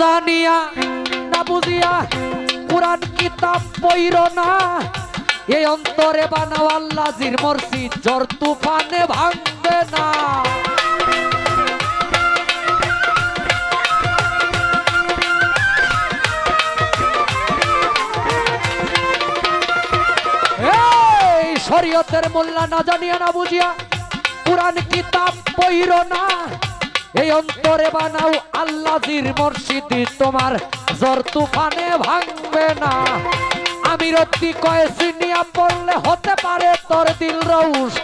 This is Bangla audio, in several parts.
জানিয়া না বুঝিয়া কোরআন কিতাব পইর না। এই অন্তরে বানাও আল্লাজির মসজিদ জ্বর তুফানে ভাঙবে না। শরীয়তের মোল্লা না জানিয়া না বুঝিয়া পুরান কিতাব পইর না। এই অন্তরে বানাও আল্লাহজির মসজিদি তোমার জ্বর তুফানে ভাঙবে না। আমি রত্তি কয়ে সিনিয়া পড়লে হতে পারে তোর দিল রৌস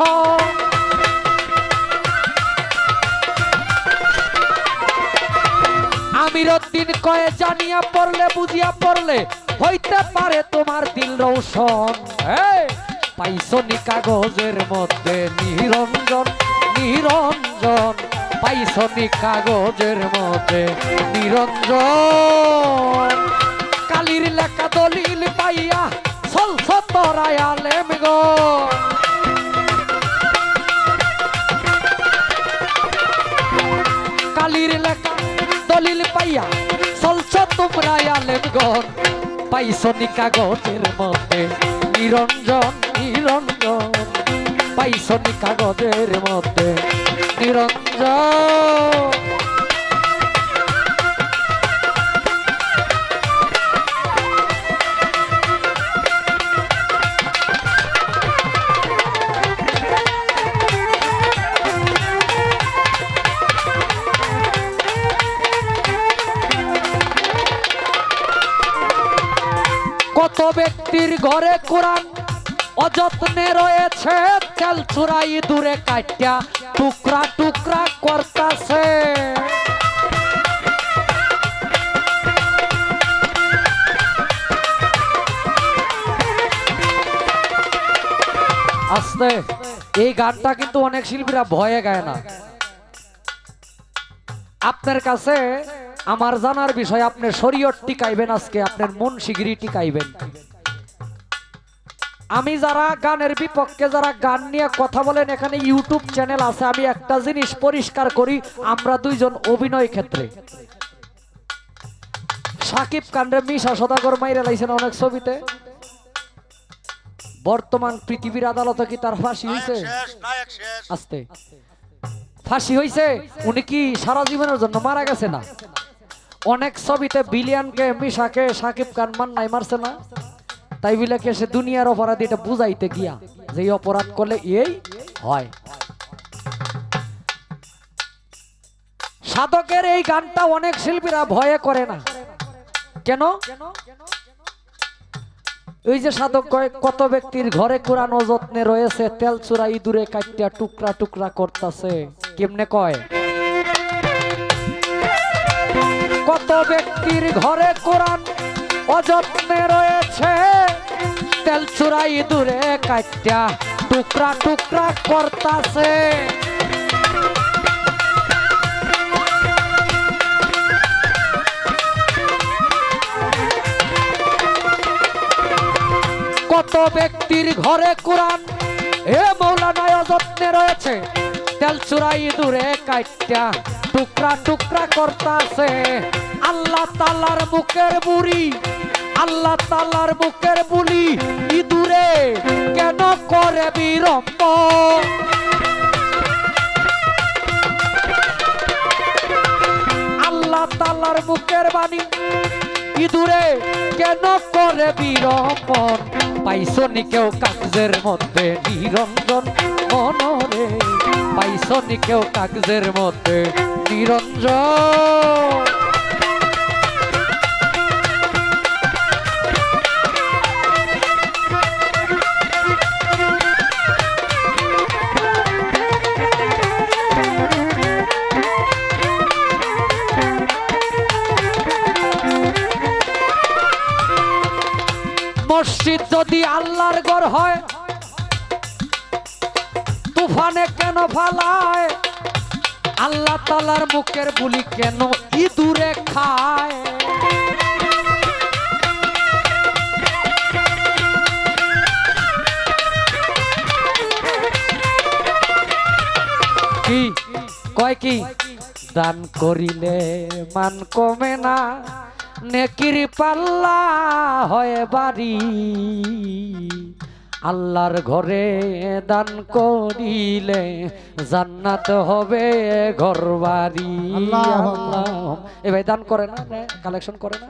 উদ্দিন কয়ে জানিয়া পড়লে বুঝিয়া পড়লে হইতে পারে তোমার দিল রৌশন। এই, পাইছো কাগজের মধ্যে নিরঞ্জন নিরঞ্জন। পাইছো নি কাগজের মধ্যে নিরঞ্জন। কালির লেখা দলিল পাইয়া সলস তরায় গো। কালির লেখা দলিল পাইয়া চলছ তোমরা আলেমগণ পাইছো নি কাগজের মধ্যে নিরঞ্জন নিরঞ্জন। পাইছো নি কাগজের মধ্যে নিরঞ্জন। কত ব্যক্তির ঘরে কোরআন? অযত্নে রয়েছে তেল চুরাই দূরে কাটিয়া টুকরা টুকরা করতাছে। আস্তে, এই গানটা কিন্তু অনেক শিল্পীরা ভয়ে গায় না। আপনার কাছে আমার জানার বিষয়, আপনি শরীয়ত টিকাইবেন আজকে, আপনার মন শিগিরি টিকাইবেন। আমি যারা গানের বিপক্ষে যারা গান নিয়ে কথা বলেন এখানে ইউটিউব চ্যানেল আছে আমি একটা জিনিস পরিষ্কার করি আমরা দুইজন অভিনয় ক্ষেত্রে। সাকিব কান্ডে মিশা সদাগর মাইরে লাইছেন অনেক ছবিতে। বর্তমান পৃথিবীর আদালতে কি তার ফাঁসি হয়েছে আস্তে। ফাঁসি হয়েছে উনি কি সারা জীবনের জন্য মারা গেছে না? অনেক ছবিতে বিলিয়ানকে মিশাকে সাকিব খান মান্নাই মারছে না? তাই বলে কে সে দুনিয়ার অপরাধ এটা বুঝাইতে গিয়া যে অপরাধ করলে এই হয়। সাধকের এই গানটা অনেক শিল্পীরা ভয়ে করে না। কেন? ওই যে সাধক কত ব্যক্তির ঘরে কোরআন যত্নে রয়েছে, তেল চূড়া ইঁদুরে কাটিয়া টুকরা টুকরা করতেছে, কেমনে কয়? কত ব্যক্তির ঘরে কোরআন অযত্নে রয়েছে তেল চূড়া ইঁদুরে কাটিয়া টুকরা টুকরা করতাছে। কত ব্যক্তির ঘরে কোরআন? এ মৌলানায় অযত্নে রয়েছে। তেল চুরাই দূরে কাইটা টুকরা টুকরা করতাছে। আল্লাহ তালার বুকের বুড়ি আল্লাহ তালার বুকের বুলি ইঁদুরে কেন করে বিরম্ব আল্লাহ তালার বুকের বাণী ইঁদুরে কেন করে বিরম্বন পাইছনি কেউ কাগজের মধ্যে নিরঞ্জন মনরে? পাইছনি কেউ কাগজের মধ্যে নিরঞ্জন? মসজিদ যদি আল্লাহর ঘর হয়, তুফানে কেন ফালায়? আল্লাহ তালার মুখের বুলি কেন ইঁদুরে খায়? কি? কয় কি? দান করিলে মান কমে না। নেকির পাল্লা হয় বাড়ি। আল্লাহর ঘরে দান করিলে জান্নাত হবে ঘর বাড়ি। এ ভাই দান করে না কালেকশন করে না।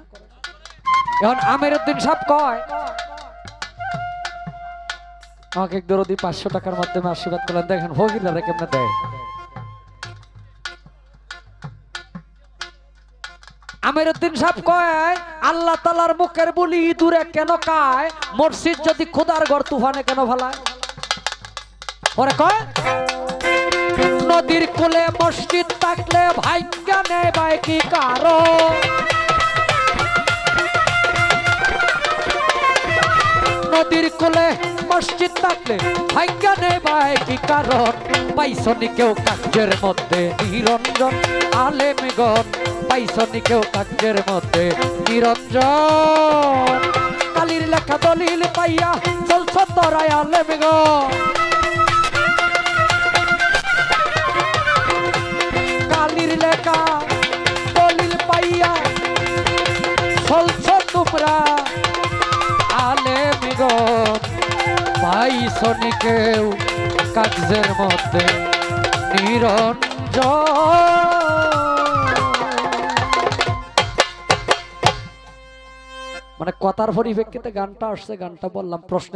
এখন আমির উদ্দিন সাহেব কয় আমাকে দরদি পাঁচশো টাকার মাধ্যমে আশীর্বাদ করলেন। দেখেন ভগিলারা কেমনে দেয়। আমির উদ্দিন সাহেব কয়, আল্লাহ তালার মুখের বলি দূরে কেন কায়? মসজিদ যদি খুদার ঘর, তুফানে কেন ভালায় ওরে কয়, নদীর কোলে মসজিদ থাকলে ভাগ্য নেই ভাই কি কারও নদীর কোলে মসজিদ থাকলে ভাগ্য নেই ভাই কি কারণ পাইছনি কেউ কার্যের মধ্যে নিরঞ্জন আলেমগণ পাইছনি কেউ কার্যের মধ্যে নিরঞ্জন। কালির লেখা দলিল পাইয়া চলছ তোরাই আলেমগণ কালির লেখা দলিল পাইয়া চলছ তোমরা পাইছনি কেউ কাগজের মধ্যে মানে কথার পরিপ্রেক্ষিতে গানটা আসছে গানটা বললাম প্রশ্নের